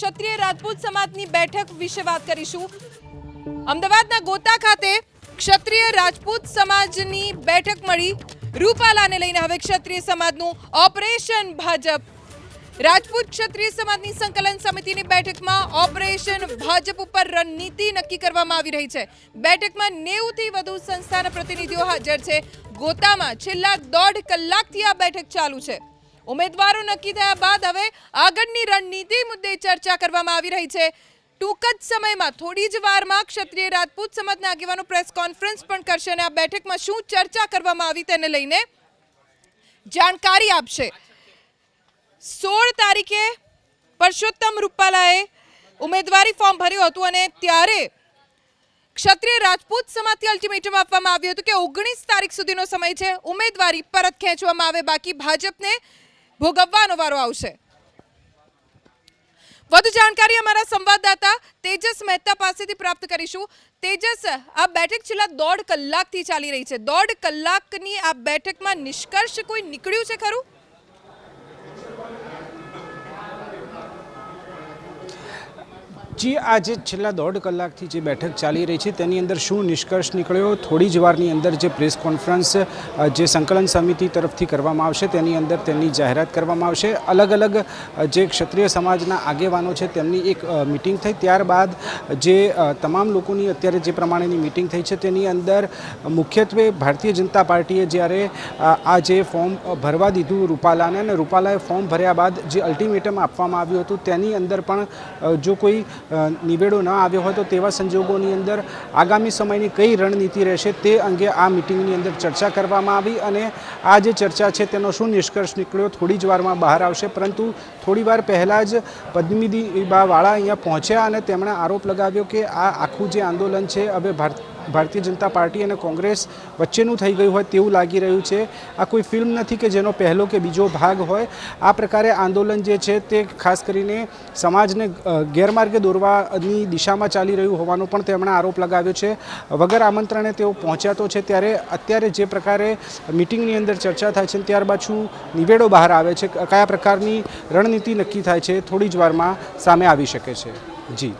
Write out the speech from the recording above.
ક્ષત્રિય રાજપૂત સમાજની બેઠક વિશે વાત કરીશું. અમદાવાદના ગોતા ખાતે ક્ષત્રિય રાજપૂત સમાજની બેઠક મળી. રૂપાલાને લઈને હવે ક્ષત્રિય સમાજનું ઓપરેશન ભાજપ. રાજપૂત ક્ષત્રિય સમાજની સંકલન સમિતિની બેઠકમાં ઓપરેશન ભાજપ ઉપર રણનીતિ નક્કી કરવામાં આવી રહી છે. બેઠકમાં નેવુંથી વધુ સંસ્થાના પ્રતિનિધિઓ હાજર છે. ગોતામાં છેલ્લા દોઢ કલાકથી આ બેઠક ચાલુ છે. ઉમેદવારો નક્કી થયા બાદ હવે આગળની રણનીતિ મુદ્દે ચર્ચા કરવામાં આવી રહી છે. ટૂંક જ સમયમાં થોડી જ વારમાં ક્ષત્રિય રાજપૂત સમાજના આગેવાનો પ્રેસ કોન્ફરન્સ પણ કરશે અને આ બેઠકમાં શું ચર્ચા કરવામાં આવી તેને લઈને જાણકારી આપશે. સોળ તારીખે પરસોત્તમ રૂપાલાએ ઉમેદવારી ફોર્મ ભર્યું હતું અને ત્યારે ક્ષત્રિય રાજપૂત સમાજથી અલ્ટિમેટમ આપવામાં આવ્યું હતું કે ઓગણીસ તારીખ સુધીનો સમય છે. ઉમેદવારી પરત ખેંચવામાં આવે, બાકી ભાજપને ભોગવવાનો વારો આવશે. વધુ જાણકારી અમારા સંવાદદાતા તેજસ મહેતા પાસેથી પ્રાપ્ત કરીશું. તેજસ, આ બેઠક છેલ્લા દોઢ કલાકથી ચાલી રહી છે. દોઢ કલાકની આ બેઠકમાં નિષ્કર્ષ કોઈ નીકળ્યું છે ખરું? જી, આજે છેલ્લા દોઢ કલાકથી જે બેઠક ચાલી રહી છે, તેની અંદર શું નિષ્કર્ષ નીકળ્યો? થોડી જ વારની અંદર જે પ્રેસ કોન્ફરન્સ જે સંકલન સમિતિ તરફથી કરવામાં આવશે, તેની અંદર તેની જાહેરાત કરવામાં આવશે. અલગ અલગ જે ક્ષત્રિય સમાજના આગેવાનો છે, તેમની એક મિટિંગ થઈ. ત્યારબાદ જે તમામ લોકોની અત્યારે જે પ્રમાણેની મિટિંગ થઈ છે, તેની અંદર મુખ્યત્વે ભારતીય જનતા પાર્ટીએ જ્યારે આ જે ફોર્મ ભરવા દીધું રૂપાલાને, અને રૂપાલાએ ફોર્મ ભર્યા બાદ જે અલ્ટિમેટમ આપવામાં આવ્યું હતું, તેની અંદર પણ જો કોઈ નિવેડો ન આવ્યો હોય તો તેવા સંજોગોની અંદર આગામી સમયની કઈ રણનીતિ રહેશે તે અંગે આ મિટિંગની અંદર ચર્ચા કરવામાં આવી અને આ જે ચર્ચા છે તેનો શું નિષ્કર્ષ નીકળ્યો થોડી જ વારમાં બહાર આવશે. પરંતુ થોડી વાર પહેલાં જ પદ્મિની બાવાળા અહીંયા પહોંચ્યા અને તેમણે આરોપ લગાવ્યો કે આ આખું જે આંદોલન છે, હવે ભારત ભારતીય જનતા પાર્ટી અને કોંગ્રેસ વચ્ચેનું થઈ ગયું હોય તેવું લાગી રહ્યું છે. આ કોઈ ફિલ્મ નથી કે જેનો પહેલો કે બીજો ભાગ હોય. આ પ્રકારે આંદોલન જે છે તે ખાસ કરીને સમાજને ગેરમાર્ગે દોરવાની દિશામાં ચાલી રહ્યું હોવાનો પણ તેમણે આરોપ લગાવ્યો છે. વગર આમંત્રણે તેઓ પહોંચ્યા તો છે ત્યારે અત્યારે જે પ્રકારે મિટિંગની અંદર ચર્ચા થાય છે ત્યારબાદ શું નિવેડો બહાર આવે છે કયા પ્રકારની રણનીતિ નક્કી થાય છે, થોડી જ વારમાં સામે આવી શકે છે. જી.